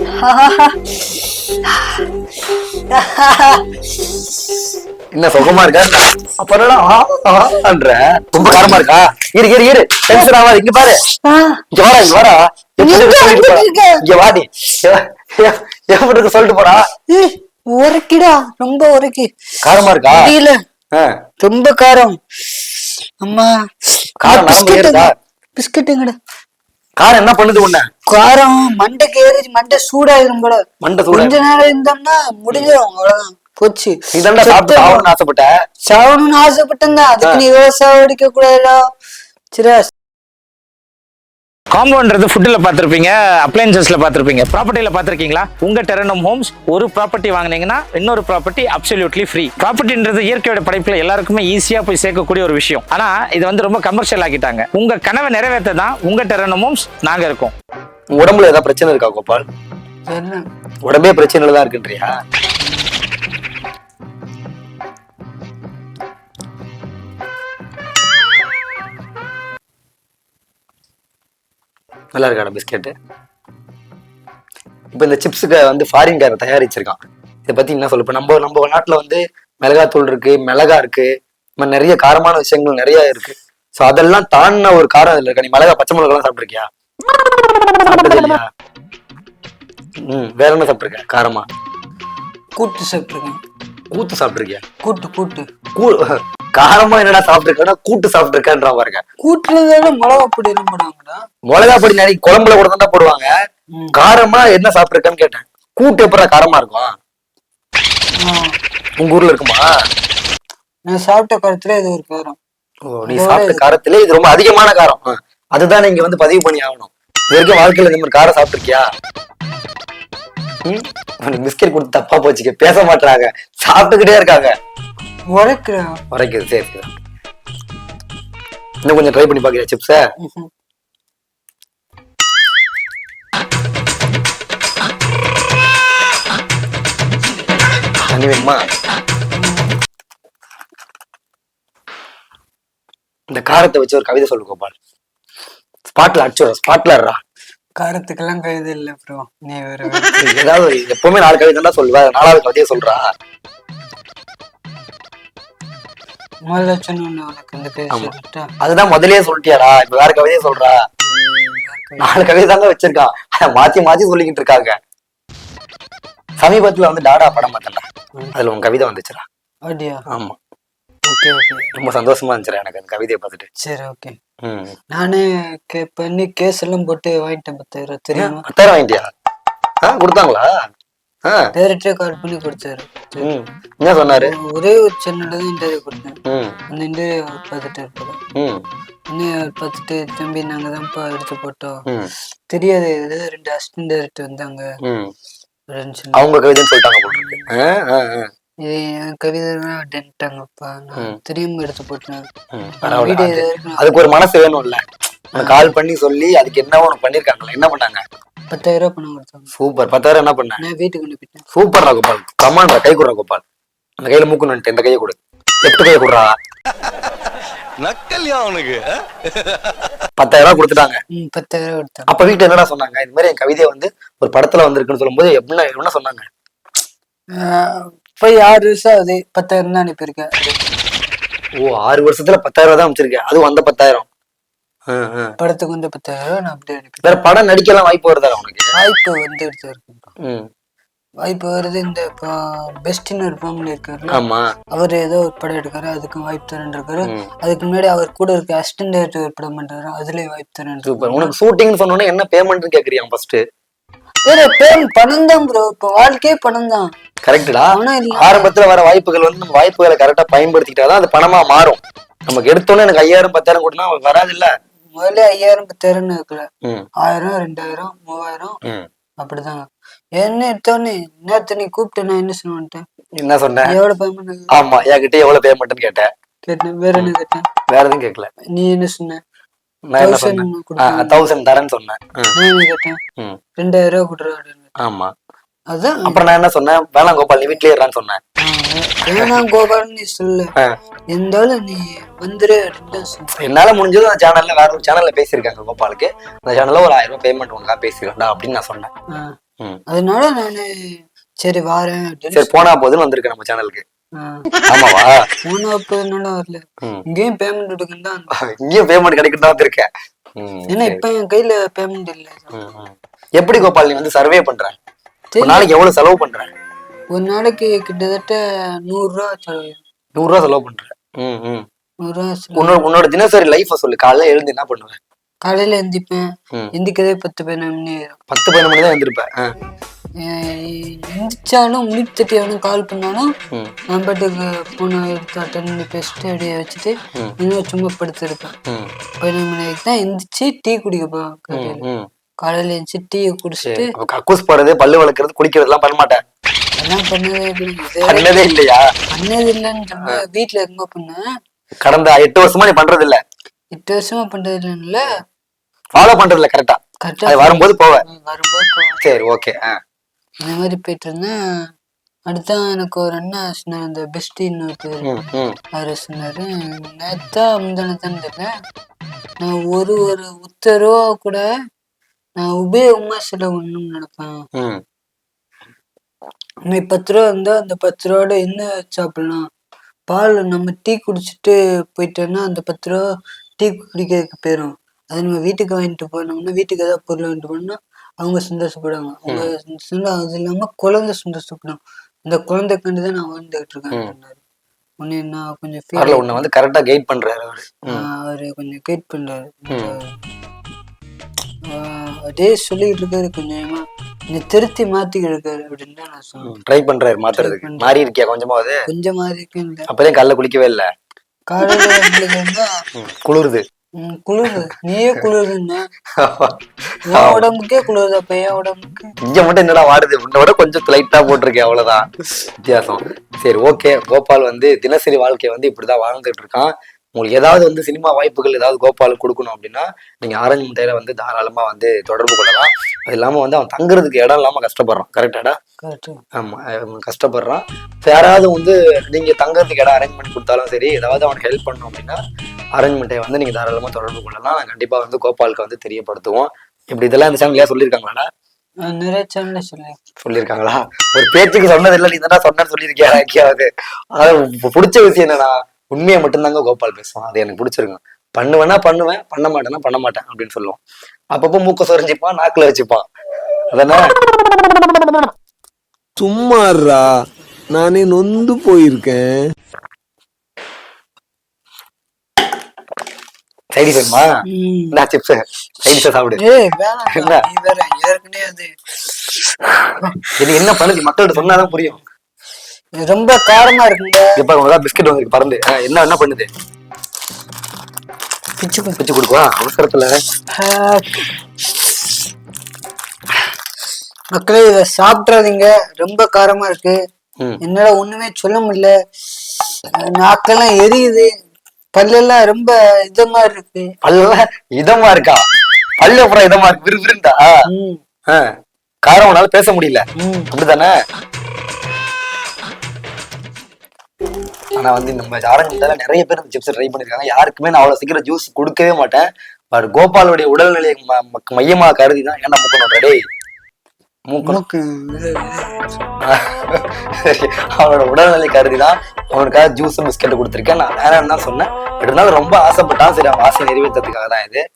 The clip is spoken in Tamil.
என்ன சுகமா இருக்கா? அப்புறம் ஆன்ற ரொம்ப காரமா இருக்கா? இரு இரு இரு. டென்ஷன் ஆகாது இங்க பாரு. இங்க வாடா இங்க வாடா? இங்க வாடி. எப்படி சொல்லிட்டு ஏய், உரைக்குடா. ரொம்ப உரைக்கு. காரமா இருக்கா? ஆ, ரொம்ப காரம். அம்மா காரம்? பிஸ்கட்டுங்கடா. காரம் என்ன பண்ணுது உன்ன? காரம் மண்டைக்கு ஏறி மண்டை சூடாயிரும் போல. மண்டை சூடா கொஞ்ச நேரம் இருந்தோம்னா முடிஞ்சிடும் அவ்வளவுதான். போச்சு. தாண்டா சாப்பிட்டு சாகணும்னு ஆசைப்பட்ட? சாவணும்னு ஆசைப்பட்டேன் அதுக்கு நீ விவசாயம் அடிக்க கூடாதுடா. சரி காம்பவுண்ட்றது ஃபுட்டில் பார்த்துருப்பீங்க அப்ளைன்சஸ்ல பார்த்துருப்பீங்க. ப்ராப்பர்ட்டியில் பார்த்துருக்கீங்களா? உங்க டெரனம் ஹோம்ஸ் ஒரு ப்ராப்பர்ட்டி வாங்குனீங்கன்னா இன்னொரு ப்ராப்பர்ட்டி அப்சல்யூட்லி ஃப்ரீ ப்ராப்பர்ட்டின்றது இயற்கையோட படைப்புல எல்லாருக்குமே ஈஸியா போய் சேர்க்கக்கூடிய ஒரு விஷயம். ஆனா இது வந்து ரொம்ப கமர்ஷியல் ஆக்கிட்டாங்க. உங்க கனவை நிறைவேற்ற தான் உங்க டெரனம் ஹோம்ஸ் நாங்க இருக்கோம். உடம்புல ஏதாவது பிரச்சனை இருக்கா கோபால்? உடம்பே பிரச்சனையில தான் இருக்குன்றியா? நல்லா இருக்காடா பிஸ்கெட்டு? இப்போ இந்த சிப்ஸுக்கு வந்து ஃபாரின்கார தயாரிச்சிருக்கான். இதை பத்தி என்ன சொல்ல இப்போ நம்ம நம்ம நாட்டுல வந்து மிளகாத்தூள் இருக்கு மிளகா இருக்கு இந்த மாதிரி நிறைய காரமான விஷயங்கள் நிறைய இருக்கு. ஸோ அதெல்லாம் தாண்டின ஒரு காரம் இதுல இருக்கா? நீ மிளகா பச்சை மிளகாலாம் சாப்பிட்ருக்கியா இல்லையா ம் வேற என்ன சாப்பிட்ருக்க காரமா? கூட்டு சாப்பிட்ருக்கேன் கூத்து சாப்பிட்ருக்கியா கூட்டு கூட்டு. கூ காரமா என்னடா சாப்பிட்ருக்கா கூட்டு சாப்பிட்ருக்கன்றா பாருங்க. கூட்டுல மிளகா பொடி என்ன போடுவாங்கடா மிளகா பொடி நிறைய குழம்புல கூட தான் போடுவாங்க. காரமா என்ன சாப்பிட்ருக்கேன்னு கேட்டேன். கூட்டு எப்படா காரமா இருக்கும்? உங்க ஊர்ல இருக்குமா? நான் சாப்பிட்ட காலத்துல இது ஒரு காரம். ஓ நீ சாப்பிட்ட காரத்திலே இது ரொம்ப அதிகமான காரம். அதுதான் நீங்க வந்து பதிவு பண்ணி ஆகணும். இது வரைக்கும் வாழ்க்கையில இந்த மாதிரி காரம் சாப்பிட்டிருக்கியா? ம் உனக்கு பிஸ்கெட் கொடுத்து தப்பா போச்சுக்க பேச மாட்டாங்க சாப்பிட்டுக்கிட்டே இருக்காங்க. உரைக்கிறா? உரைக்குது சரி சரி. இன்னும் கொஞ்சம் ட்ரை பண்ணி பாக்குறியா சிப்ஸ தண்ணி வேணுமா? இந்த காரத்தை வச்சு ஒரு கவிதை சொல்லு கோபால் ஸ்பாட்ல அடிச்சு ஸ்பாட்ல காரத்துக்கெல்லாம் கைது இல்ல ப்ரோ நீ வேற ஏதாவது எப்பவுமே நாலு கவிதை தான் சொல்லுவ. நாலாவது கவிதையை சொல்றா. முதல்ல சொன்ன உனக்கு இந்த பேர் ஆமா. சொல்லிட்டா? அதுதான் முதல்லயே சொல்லிட்டியாடா. இப்ப வேற கவிதையை சொல்றா. நாலு கவிதை தாங்க வச்சிருக்கான் அத மாத்தி மாத்தி சொல்லிக்கிட்டு இருக்காங்க. சமீபத்துல வந்து டாடா படம் பார்த்தேன்டா. அதுல உன் கவிதை வந்துச்சுடா. அப்படியா? ஆமா. Okay okay. ரொம்ப சந்தோஷமா இருந்துச்சுடா எனக்கு அந்த கவிதையை பார்த்துட்டு. சரி ஓகே. நானே பண்ணி கேஸ் எல்லாம் போட்டு வாங்கிட்டேன் பத்தாயிரம் தெரியுமா? பத்தாயிரம் வாங்கிட்டியா? ஆ கொடுத்தாங்களா? டைரக்டரே கால் பண்ணி கொடுத்தாரு. என்ன சொன்னாரு? ஒரே ஒரு சேனல்ல தான் இன்டர்வியூ கொடுத்தேன். அந்த இன்டர்வியூ பார்த்துட்டு இருப்பாரு ம். இன்னும் பார்த்துட்டு தம்பி நாங்க தான்ப்பா எடுத்து போட்டோம். தெரியாது இது ரெண்டு அசிஸ்டன்ட் டைரக்டர் வந்தாங்க. அவங்க கவிதைன்னு சொல்லிட்டாங்க ஆ. இது என் கவிதை தான் அப்படின்ட்டாங்கப்பா நான் ம். தெரியாம எடுத்து போட்டேன். அதுக்கு ஒரு மனசு வேணும்ல. உனக்கு கால் பண்ணி சொல்லி அதுக்கு என்ன ஒன்று பண்ணிருக்காங்களா என்ன பண்ணாங்க? பத்தாயிரம் ரூபாய் பணம் கொடுத்தாங்க. சூப்பர். பத்தாயிரம் என்ன பண்ண? நான் வீட்டுக்கு அனுப்பிட்டேன் சூப்பர்ரா கோபால். கமான்றா கை கொடுறா கோபால். அந்த கையில மூக்கு நட்டு இந்த கையை கொடு. லெஃப்ட் கையை கொடுறா. நக்கல்யா அவனுக்கு. பத்தாயிரம் ரூபாய் கொடுத்துட்டாங்க. பத்தாயிரம் கொடுத்தாங்க. அப்ப வீட்டுல என்னடா சொன்னாங்க? இந்த மாதிரி என் கவிதை வந்து ஒரு படத்துல வந்திருக்குன்னு சொல்லும்போது எப்படின்னா என்ன சொன்னாங்க? போய் ஆறு வருஷம் ஆகுது பத்தாயிரம் தான் அனுப்பியிருக்கேன். ஓ ஆறு வருஷத்துல பத்தாயிரம் தான் அமைச்சிருக்கேன் அதுவும் அந்த பத்தாயிரம். படத்துக்கு வந்து பத்தாயிரம் நான் அப்படியே அனுப்பிட்டேன். வேற படம் நடிக்கலாம் வாய்ப்பு வருதா உனக்கு? வாய்ப்பு வந்துடுச்சு இருக்கு ம். வாய்ப்பு வருது இந்த இப்போ பெஸ்ட்னு ஒரு ஃபேமிலி இருக்காருல்ல ஆமா. அவர் ஏதோ ஒரு படம் எடுக்காரு அதுக்கும் வாய்ப்பு தரேன் இருக்காரு. அதுக்கு முன்னாடி அவர் கூட இருக்க அசிஸ்டன்ட் டைரக்டர் ஒரு படம் பண்றாரு அதுலயே வாய்ப்பு தரேன் சூப்பர். உனக்கு ஷூட்டிங்னு சொன்னோன்னே என்ன பேமெண்ட்னு கேக்குறியா ஃபர்ஸ்ட் வேற பேம் பணம் தான் ப்ரோ இப்போ வாழ்க்கையே பணம் தான் கரெக்டா ஆரம்பத்துல வர வாய்ப்புகள் வந்து நம்ம வாய்ப்புகளை கரெக்டா பயன்படுத்திக்கிட்டாதான் அது பணமா மாறும். நமக்கு எடுத்தோன்னே எனக்கு ஐயாயிரம் பத்தாயிரம் கொடுத்தா வராது இல்ல முதல்ல ஐயாயிரம் பத்தாயிரம்னு ஆயிரம் ரெண்டாயிரம் மூவாயிரம். அப்படிதாங்க என்ன எடுத்தோடனே நேத்து நீ கூப்பிட்டு? நான் என்ன சொல்லுவேன்ட்டேன் என்ன சொன்ன? எவ்வளவு பேமெண்ட் ஆமா என்கிட்ட எவ்வளவு பேமெண்ட்னு கேட்டேன். கேட்டேன் வேற என்ன கேட்டேன்? வேற எதுவும் கேட்கல நீ என்ன சொன்ன? நான் என்ன Thousand சொன்னேன்? கொடுத்தாங்க. தௌசண்ட் தரேன்னு சொன்னேன். ரெண்டாயிரம் கொடுறா ஆமா. அதான். அப்புறம் நான் என்ன சொன்னேன்? கோபால் நீ வீட்லயே இருறான்னு சொன்னேன். வேணாம் கோபால் நீ சொல்லு. இருந்தாலும் நீ வந்துரு என்னால முடிஞ்சது அந்த சேனல்ல வேற ஒரு சேனல்ல பேசியிருக்காங்க கோபாலுக்கு. அந்த சேனல்ல ஒரு ஆயிரம் ரூபாய் பேமெண்ட் உனக்கா பேசிருக்கா அப்படின்னு நான் சொன்னேன். அதனால நானு சரி வாரேன் சரி போனா போதுன்னு வந்திருக்கேன் நம்ம சேனலுக்கு இங்கேயும் பேமெண்ட் எடுக்கணும். இங்கேயும் பேமெண்ட் கிடைக்கிட்டு தான் வந்திருக்கேன். ஏன்னா. இப்ப என் கையில பேமெண்ட் இல்ல. எப்படி கோபால் நீ வந்து சர்வே பண்ற? ஒரு. நாளைக்கு எவ்வளவு செலவு பண்ற? ஒரு நாளைக்கு கிட்டத்தட்ட நூறு ரூபா செலவு நூறு ரூபா செலவு. பண்ற. உன்னோட உன்னோட தினசரி லைஃப சொல்லு. காலைல எழுந்து என்ன பண்ணுவ? காலையில எந்திப்பேன். எந்திக்கதே பத்து பதினொன்று மணி. பத்து பதினொன்று மணி தான் எழுந்திருப்பேன் எந்திரிச்சாலும் முனிட் தட்டி கால் பண்ணாலும் நான் பாட்டுக்கு போனை எடுத்து அட்டன் பண்ணி பேசிட்டு அப்படியே வச்சுட்டு. இன்னும் சும்மா படுத்திருப்பேன். பதினொரு மணிக்கு தான் எந்திரிச்சு டீ குடிக்க போவேன் காலையில. காலையில எந்திரிச்சு டீயை குடிச்சிட்டு கக்கூஸ் போறது பல்லு வளர்க்கறது குளிக்கிறதுலாம் பண்ண மாட்டேன். அதெல்லாம் பண்ணதே இல்லையா? பண்ணது இல்லைன்னு சொன்னா வீட்டுல இருக்கும்போது பண்ணேன். கடந்த எட்டு வருஷமா நீ பண்றது இல்ல? எட்டு வருஷமா பண்றது இல்லைன்னு ஃபாலோ பண்றது இல்ல கரெக்டா கரெக்டா அது வரும்போது போவ. வரும்போது போவேன். சரி ஓகே இந்த மாதிரி போயிட்டு இருந்தேன் அடுத்தான் எனக்கு ஒரு அண்ணன் சொன்னார் இந்த பெஸ்டின்னு ஒரு பேர் அவரு சொன்னாரு நேத்தா முந்தானத்தான் தெரியல நான் ஒரு ஒரு உத்தரவா கூட நான் உபயோகமா செலவுன்னு நினைப்பேன். இன்னைக்கு பத்து ரூபா இருந்தா அந்த பத்து ரூபாயோட என்ன சாப்பிடலாம்? பால் நம்ம டீ குடிச்சிட்டு போயிட்டோன்னா அந்த பத்து ரூபா டீ குடிக்கிறதுக்கு போயிடும் அது நம்ம வீட்டுக்கு வாங்கிட்டு போனோம்னா வீட்டுக்கு ஏதாவது பொருள் வாங்கிட்டு போனோம்னா அவங்க சந்தோஷப்படுவாங்க அவங்க சந்தோஷம் அது இல்லாம குழந்தை சந்தோஷப்படும் இந்த குழந்தைக்காண்டி தான் நான் வாழ்ந்துகிட்டு இருக்கேன் உன்னை நான் கொஞ்சம் வரல உன்னை வந்து கரெக்டா கைட் பண்றாரு அவரு. அவரு கொஞ்சம் கைட் பண்றாரு. ஆஹ் அப்படியே சொல்லிட்டு இருக்காரு கொஞ்சமா என்னை திருத்தி மாத்திக்கிட்டு இருக்காரு அப்படின்னு தான் நான் சொல்லுவேன் ட்ரை பண்றாரு மாத்துறதுக்கு. மாறி இருக்கியா கொஞ்சமாவது கொஞ்சம் இருக்கும் இல்ல. அப்பதான் கல்ல குளிக்கவே இல்ல. காலையில குளிருது. ம், குளிருது நீயே குளிருதுன்னா உன் உடம்புக்கே குளிருது அப்ப என் உடம்புக்கு? இங்க மட்டும் என்னடா வாடுது? உன்னோட கொஞ்சம் லைட்டா போட்டிருக்கேன் அவ்வளவுதான். வித்தியாசம். சரி ஓகே கோபால் வந்து தினசரி வாழ்க்கையை வந்து இப்படிதான் வாழ்ந்துட்டு இருக்கான். உங்களுக்கு ஏதாவது வந்து சினிமா வாய்ப்புகள் ஏதாவது கோபாலுக்கு கொடுக்கணும் அப்படின்னா நீங்க ஆரஞ்சு முட்டையில வந்து தாராளமா வந்து தொடர்பு கொள்ளலாம். அது இல்லாம வந்து அவன் தங்குறதுக்கு இடம் இல்லாம கஷ்டப்படுறான். கரெக்டாடா கரெக்ட் ஆமா அவன் கஷ்டப்படுறான். யாராவது வந்து நீங்க தங்கறதுக்கு இடம் அரேஞ்ச் பண்ணி கொடுத்தாலும் சரி ஏதாவது அவனுக்கு ஹெல்ப் பண்ணணும் அப்படின்னா அரேஞ்ச்மெண்ட்டை வந்து நீங்க தாராளமா தொடர்பு கொள்ளலாம். நான் கண்டிப்பா வந்து கோபாலுக்கு வந்து தெரியப்படுத்துவோம். இப்படி இதெல்லாம் இந்த சேனல்ல சொல்லியிருக்காங்களாடா நிறைய சேனல்ல சொல்லி சொல்லியிருக்காங்களா? ஒரு பேச்சுக்கு சொன்னது இல்ல நீ தானே சொன்னு சொல்லியிருக்கியா அதாவது பிடிச்ச விஷயம் என்னன்னா உண்மையை மட்டும்தாங்க கோபால் பேசுவான். அது எனக்கு பிடிச்சிருக்கும் பண்ணுவேன்னா பண்ணுவேன் பண்ண மாட்டேன்னா பண்ண மாட்டேன் அப்படின்னு சொல்லுவான். அப்பப்போ மூக்க சொரிஞ்சிப்பான் நாக்குல வச்சுப்பான் அதானே? சும்மாறா நானே நொந்து போயிருக்கேன். சைடி ஃபைமா ம். இந்த சிப்ஸ். சைடிஸை சாப்பிடு. என்ன? நீ வேற ஏற்கனவே அது இது என்ன பண்ணுது? மக்கள்கிட்ட சொன்னாதான் புரியும். ரொம்ப காரமா இருக்குங்க. இப்ப உனக்கு பிஸ்கட் வந்துருக்கு பறந்து. என்ன என்ன பண்ணுது? பிச்சு போ- வச்சு கொடுக்குவா? அவசரத்துல. மக்களே இத சாப்பிட்றாதீங்க. ரொம்ப காரமா இருக்கு. என்னால ஒண்ணுமே சொல்ல முடியல. நாக்கெல்லாம் எரியுது. பல்லெல்லாம் ரொம்ப இது மாதிரி இருக்கு. பல்லெல்லாம் இதமா இருக்கா? பல்லு அப்புறம் இதமா இருக்கு. விறுவிறுண்டா காரம் உன்னால பேச முடியல. அப்படிதானே ஆனா வந்து நம்ம ஆரஞ்சு நிறைய பேர் இந்த சிப்ஸ் ட்ரை பண்ணிருக்காங்க. யாருக்குமே நான் அவ்வளவு சீக்கிரம் ஜூஸ் கொடுக்கவே மாட்டேன். பட் கோபாலுடைய உடல்நிலையை ம- ம- மையமா கருதி தான் ஏன்னா மூக்கணும் மூக்கணும். மூக்கு. அவனோட உடல்நிலை கருதி தான் அவனுக்காக ஜூஸ் பிஸ்கெட் கொடுத்துருக்கேன். நான் வேணாம்னு தான் சொன்னேன். பட் இருந்தாலும் ரொம்ப ஆசைப்பட்டான் சரி அவன் ஆசை நிறைவேற்றதுக்காக தான் இது.